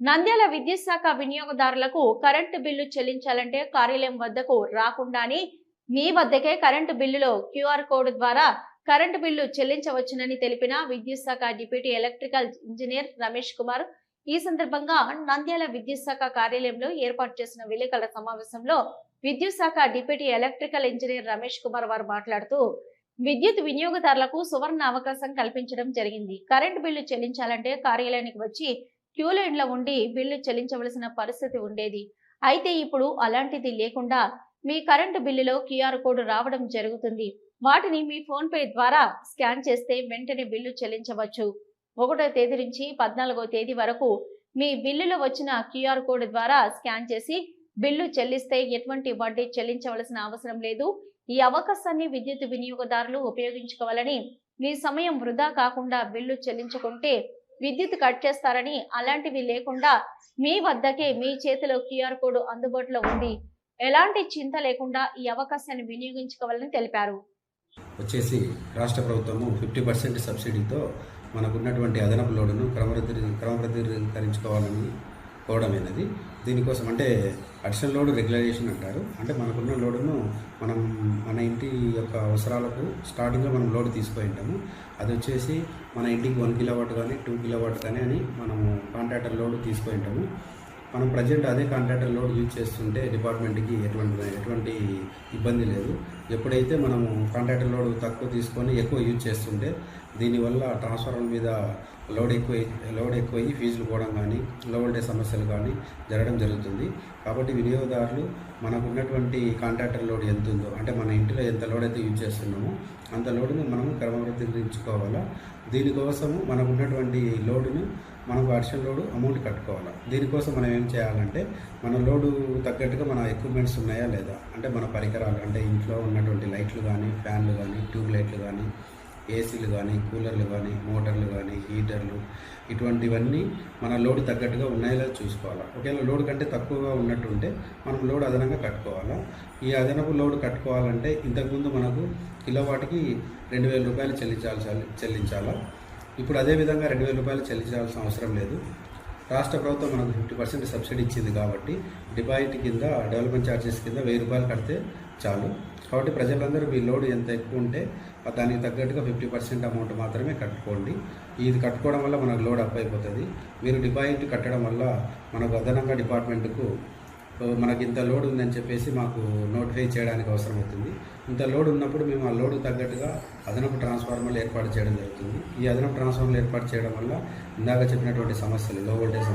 నంద్యాల విద్యుత్ శాఖ వినియోగదారులకు కరెంటు బిల్లు చెల్లించాలంటే కార్యాలయం వద్దకు రాకుండానే మీ వద్దకే కరెంటు బిల్లులో క్యూఆర్ కోడ్ ద్వారా కరెంటు బిల్లు చెల్లించవచ్చునని తెలిపిన విద్యుత్ శాఖ deputy electrical engineer Ramesh Kumar. ఈ సందర్భంగా నంద్యాల విద్యుత్ శాఖ కార్యాలయంలో ఏర్పాటు చేసిన విలేకరుల సమావేశంలో విద్యుత్ శాఖ deputy electrical engineer Ramesh Kumar వారు మాట్లాడుతూ విద్యుత్ వినియోగదారులకు సువర్ణ అవకాశం కల్పించడం జరిగింది. కరెంటు బిల్లు చెల్లించాలంటే కార్యాలయానికి వచ్చి క్యూ ఉండి బిల్లు చెల్లించవలసిన పరిస్థితి ఉండేది. అయితే ఇప్పుడు అలాంటిది లేకుండా మీ కరెంటు బిల్లులో క్యూఆర్ కోడ్ రావడం జరుగుతుంది. వాటిని మీ ఫోన్ పే ద్వారా స్కాన్ చేస్తే వెంటనే బిల్లు చెల్లించవచ్చు. ఒకటో తేదీ నుంచి పద్నాలుగో తేదీ వరకు మీ బిల్లులో వచ్చిన క్యూఆర్ కోడ్ ద్వారా స్కాన్ చేసి బిల్లు చెల్లిస్తే ఎటువంటి వడ్డీ చెల్లించవలసిన అవసరం లేదు. ఈ అవకాశాన్ని విద్యుత్ వినియోగదారులు ఉపయోగించుకోవాలని మీ సమయం వృధా కాకుండా బిల్లు చెల్లించుకుంటే విద్యుత్ కట్ చేస్తారని అలాంటివి లేకుండా మీ వద్దకే మీ చేతిలో క్యూఆర్ కోడ్ అందుబాటులో ఉంది. ఎలాంటి చింత లేకుండా ఈ అవకాశాన్ని వినియోగించుకోవాలని తెలిపారు. వచ్చేసి రాష్ట్ర ప్రభుత్వము ఫిఫ్టీ పర్సెంట్ సబ్సిడీతో మనకున్నటువంటి అదనపు లోడును క్రమబద్ధీ క్రమబద్ధీకరించుకోవాలని పోవడమైనది దీనికోసం అంటే అడిషనల్ లోడ్ రెగ్యులైజేషన్ అంటారు. అంటే మనకున్న లోడును మనం మన ఇంటి యొక్క అవసరాలకు స్టార్టింగ్లో మనం లోడ్ తీసుకొని ఉంటాము. అది వచ్చేసి మన ఇంటికి వన్ కిలోవాట్ కానీ టూ కిలోవాట్ కానీ అని మనము కాంట్రాక్టర్ లోడ్ తీసుకొని ఉంటాము. మనం ప్రజెంట్ అదే కాంట్రాక్టర్ లోడ్ యూజ్ చేస్తుంటే డిపార్ట్మెంట్కి ఎటువంటి ఎటువంటి ఇబ్బంది లేదు. ఎప్పుడైతే మనము కాంట్రాక్టర్ లోడ్ తక్కువ తీసుకొని ఎక్కువ యూజ్ చేస్తుంటే దీనివల్ల ట్రాన్స్ఫార్మర్ మీద లోడ్ ఎక్కువ లోడ్ ఎక్కువయ్యి ఫీజులు పోవడం కానీ లో వోల్టేజ్ సమస్యలు కానీ జరగడం జరుగుతుంది. కాబట్టి వినియోగదారులు మనకు ఉన్నటువంటి కాంట్రాక్టర్ లోడ్ ఎంత ఉందో అంటే మన ఇంటిలో ఎంత లోడ్ అయితే యూజ్ చేస్తున్నామో అంత లోడును మనం క్రమబద్ధీకరించుకోవాలా. దీనికోసము మనకు ఉన్నటువంటి లోడును మనకు అడిషనల్ లోడు అమౌంట్ కట్టుకోవాలి? దీనికోసం మనం ఏం చేయాలంటే మన లోడు తగ్గట్టుగా మన ఎక్విప్మెంట్స్ ఉన్నాయా లేదా? అంటే మన పరికరాలు అంటే ఇంట్లో ఉన్నటువంటి లైట్లు కానీ ఫ్యాన్లు కానీ ట్యూబ్ లైట్లు కానీ ఏసీలు కానీ కూలర్లు కానీ మోటార్లు కానీ హీటర్లు ఇటువంటివన్నీ మన లోడ్ తగ్గట్టుగా ఉన్నాయో చూసుకోవాలా చూసుకోవాలి? ఒకవేళ లోడ్ కంటే తక్కువగా ఉన్నట్టుంటే మనం లోడ్ అదనంగా కట్టుకోవాలా? ఈ అదనపు లోడ్ కట్టుకోవాలంటే ఇంతకుముందు మనకు కిలోవాట్కి రెండు వేల రూపాయలు చెల్లించాల్సి చెల్లించాలా? ఇప్పుడు అదే విధంగా రెండు వేల రూపాయలు చెల్లించాల్సిన అవసరం లేదు. రాష్ట్ర ప్రభుత్వం మనకు ఫిఫ్టీ పర్సెంట్ సబ్సిడీ ఇచ్చింది కాబట్టి డిపాజిట్ కింద డెవలప్మెంట్ ఛార్జెస్ కింద వెయ్యి రూపాయలు కడితే చాలు. కాబట్టి ప్రజలందరూ మీ లోడ్ ఎంత ఎక్కువ ఉంటే దానికి తగ్గట్టుగా ఫిఫ్టీ పర్సెంట్ అమౌంట్ మాత్రమే కట్టుకోండి. ఇది కట్టుకోవడం వల్ల మనకు లోడ్ అప్ అయిపోతుంది. మీరు డిపాజిట్ కట్టడం వల్ల మనకు అదనంగా డిపార్ట్మెంట్కు మనకి ఇంత లోడ్ ఉందని చెప్పేసి మాకు నోటిఫై చేయడానికి అవసరం అవుతుంది. ఇంత లోడ్ ఉన్నప్పుడు మేము ఆ లోడ్ తగ్గట్టుగా అదనపు ట్రాన్స్ఫార్మర్లు ఏర్పాటు చేయడం జరుగుతుంది. ఈ అదనపు ట్రాన్స్ఫార్మర్లు ఏర్పాటు చేయడం వల్ల ఇందాక చెప్పినటువంటి సమస్యలు లో వోల్టేజ్